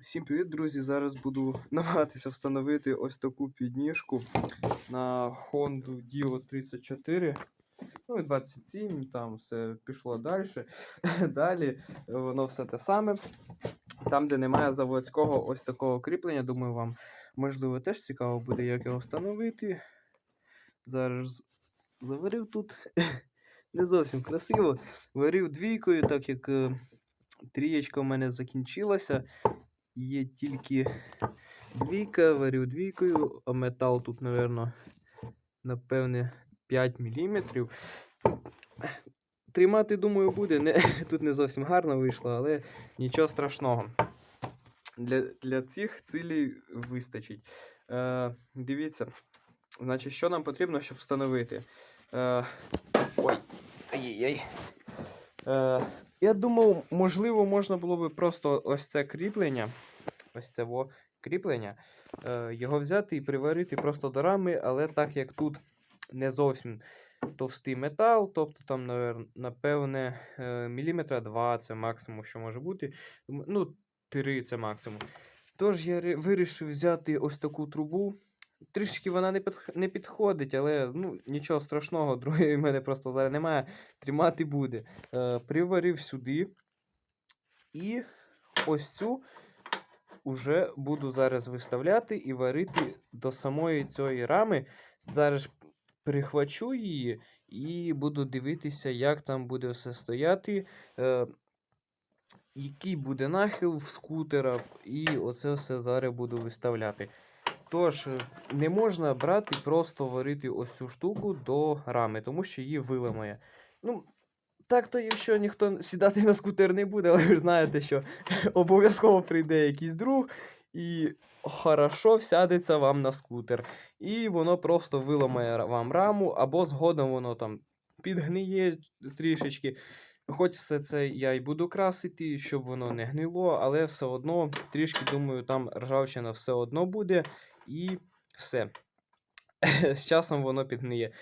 Всім привіт, друзі! Зараз буду намагатися встановити ось таку підніжку на Honda Dio 34. Ну і 27, там все пішло далі. Далі воно все те саме. Там, де немає заводського ось такого кріплення, думаю, вам можливо теж цікаво буде, як його встановити. Зараз заварив тут. Не зовсім красиво. Варив двійкою, так як е, трієчка в мене закінчилася. Є тільки двійка, варю двійкою, а метал тут, напевно, напевне, 5 мм. Тримати, думаю, буде. Не, тут не зовсім гарно вийшло, але нічого страшного. Для, для цих цілей вистачить. Е, дивіться, значить, що нам потрібно, щоб встановити. Е, ой, ай-яй. Е, я думав, можливо, можна було би просто ось це кріплення, ось це во кріплення, е, його взяти і приварити просто до рами, але так як тут не зовсім товстий метал, тобто там, напевне, е, міліметра 2 це максимум, що може бути. Ну, 3 це максимум. Тож я вирішив взяти ось таку трубу. Трішки вона не, підх- не підходить, але ну, нічого страшного, другої в мене просто зараз немає. Тримати буде. Е, приварив сюди. І ось цю уже буду зараз виставляти і варити до самої цієї рами. Зараз прихвачу її і буду дивитися, як там буде все стояти. Е, який буде нахил в скутера, і оце все зараз буду виставляти. Тож, е, не можна брати і просто варити ось цю штуку до рами, тому що її виламає. Ну, так то, якщо ніхто сідати на скутер не буде, але ви знаєте, що обов'язково прийде якийсь друг і хорошо всядеться вам на скутер. І воно просто виламає вам раму, або згодом воно там підгниє трішечки. Хоч все це я й буду красити, щоб воно не гнило, але все одно трішки, думаю, там ржавчина все одно буде, і все. З часом воно підгниє.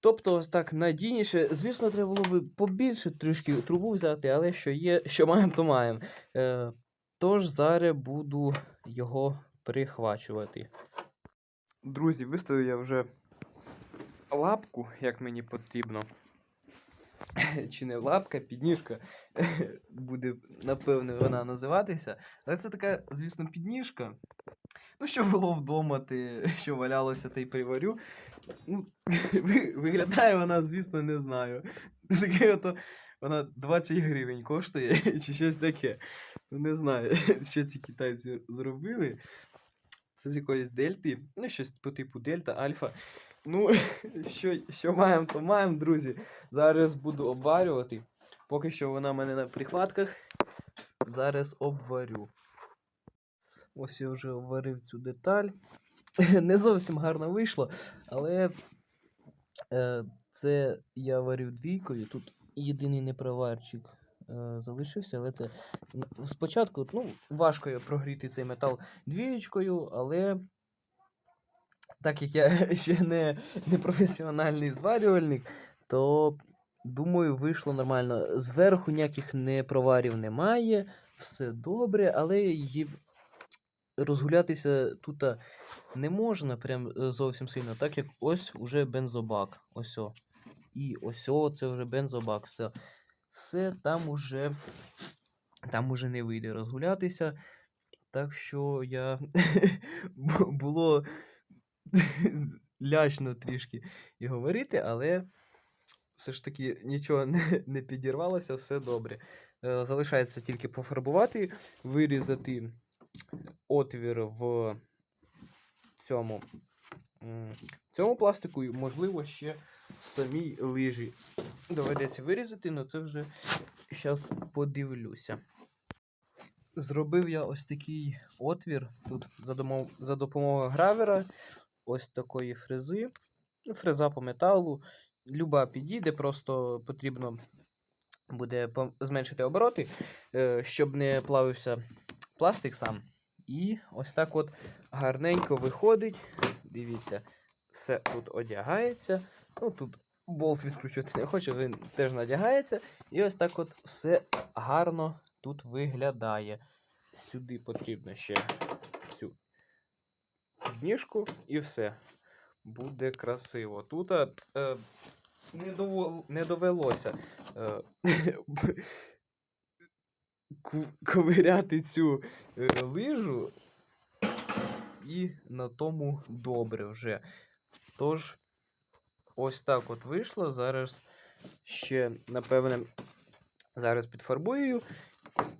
Тобто, так надійніше. Звісно, треба було б побільше трішки трубу взяти, але що є, що маємо, то маємо. Е, тож зараз буду його прихвачувати. Друзі, виставив я вже лапку, як мені потрібно. Чи не лапка, підніжка буде, напевне, вона називатися. Але це така, звісно, підніжка. Ну, що було вдома, те, що валялося, те й приварю. Ну, виглядає вона, звісно, не знаю. Таке ото, вона 20 гривень коштує, чи щось таке. Ну, не знаю, що ці китайці зробили. Це з якоїсь дельти. Ну, щось по типу дельта, альфа. Ну, що, що маємо, то маємо, друзі. Зараз буду обварювати. Поки що вона в мене на прихватках. Зараз обварю. Ось я вже обварив цю деталь. Не зовсім гарно вийшло, але е, це я варив двійкою. Тут єдиний непроварчик е, залишився, але це спочатку ну, важко є прогріти цей метал двієчкою, але так як я ще не, не професіональний зварювальник, то думаю, вийшло нормально. Зверху ніяких непроварів немає, все добре, але її розгулятися тут не можна прям е, зовсім сильно, так як ось уже бензобак. Ось. І ось о, це вже бензобак. Все. Все там уже, там уже не вийде розгулятися. Так що я було лячно трішки і говорити, але все ж таки нічого не, не підірвалося, все добре. Е, Залишається тільки пофарбувати, вирізати отвір в цьому, в цьому пластику, і, можливо, ще в самій лижі. Доведеться вирізати, але це вже зараз подивлюся. Зробив я ось такий отвір тут за, допомогою гравера, ось такої фрези. Фреза по металу. Люба підійде, просто потрібно буде зменшити обороти, е, щоб не плавився пластик сам. І ось так от гарненько виходить. Дивіться, все тут одягається. Ну тут болт відкручувати не хочу, він теж надягається. І ось так от все гарно тут виглядає. сюди потрібно ще цю ніжку і все. Буде красиво. Тут е, не, дово- не довелося е, ковиряти цю е, лижу, і на тому добре вже. Тож, ось так от вийшло. Зараз ще, напевне, зараз підфарбую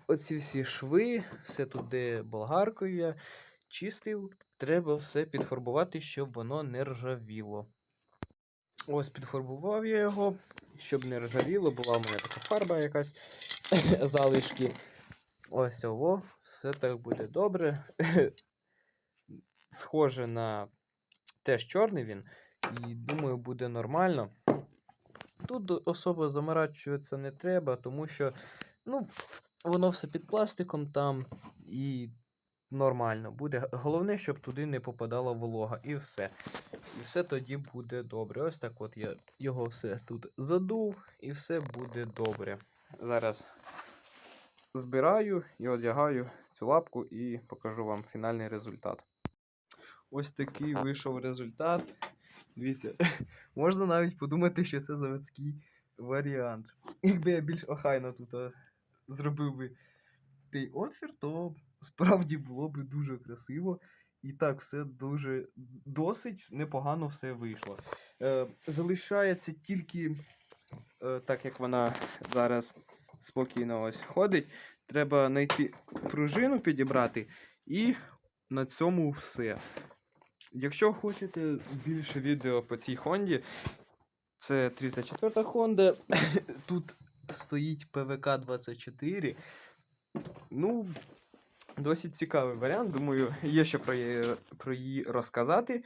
оці всі шви, все тут, де болгаркою я чистив, треба все підфарбувати, щоб воно не ржавіло. Ось підфарбував я його, щоб не ржавіло, була в мене така фарба якась залишки. Ось ово, все так буде добре. Схоже на теж чорний він, і думаю, буде нормально. Тут особо заморачуватися не треба, тому що ну, воно все під пластиком там і нормально буде. Головне, щоб туди не попадала волога, і все. І все тоді буде добре. Ось так от я його все тут задув, і все буде добре. Зараз збираю і одягаю цю лапку і покажу вам фінальний результат. Ось такий вийшов результат. Дивіться, можна навіть подумати, що це заводський варіант. Якби я більш охайно тут е, зробив би той отвір, то справді було б дуже красиво. І так, все дуже досить непогано все вийшло. Е, залишається тільки, так як вона зараз спокійно ось ходить, треба знайти пружину підібрати, і на цьому все. Якщо хочете більше відео по цій Хонді, це 34 Honda. Тут стоїть ПВК 24. Ну, досить цікавий варіант. Думаю, є що про її, про її розказати.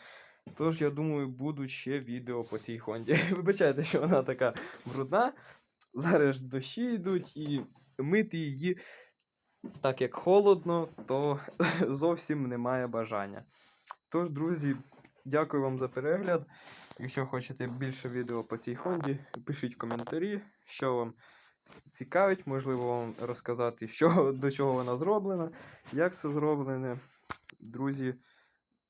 Тож, я думаю, будуть ще відео по цій Хонді. Вибачайте, що вона така брудна. Зараз дощі йдуть і мити її так як холодно, то зовсім немає бажання. Тож, друзі, дякую вам за перегляд. Якщо хочете більше відео по цій Хонді, пишіть коментарі, що вам цікавить, можливо, вам розказати, що, до чого вона зроблена, як це зроблене. Друзі,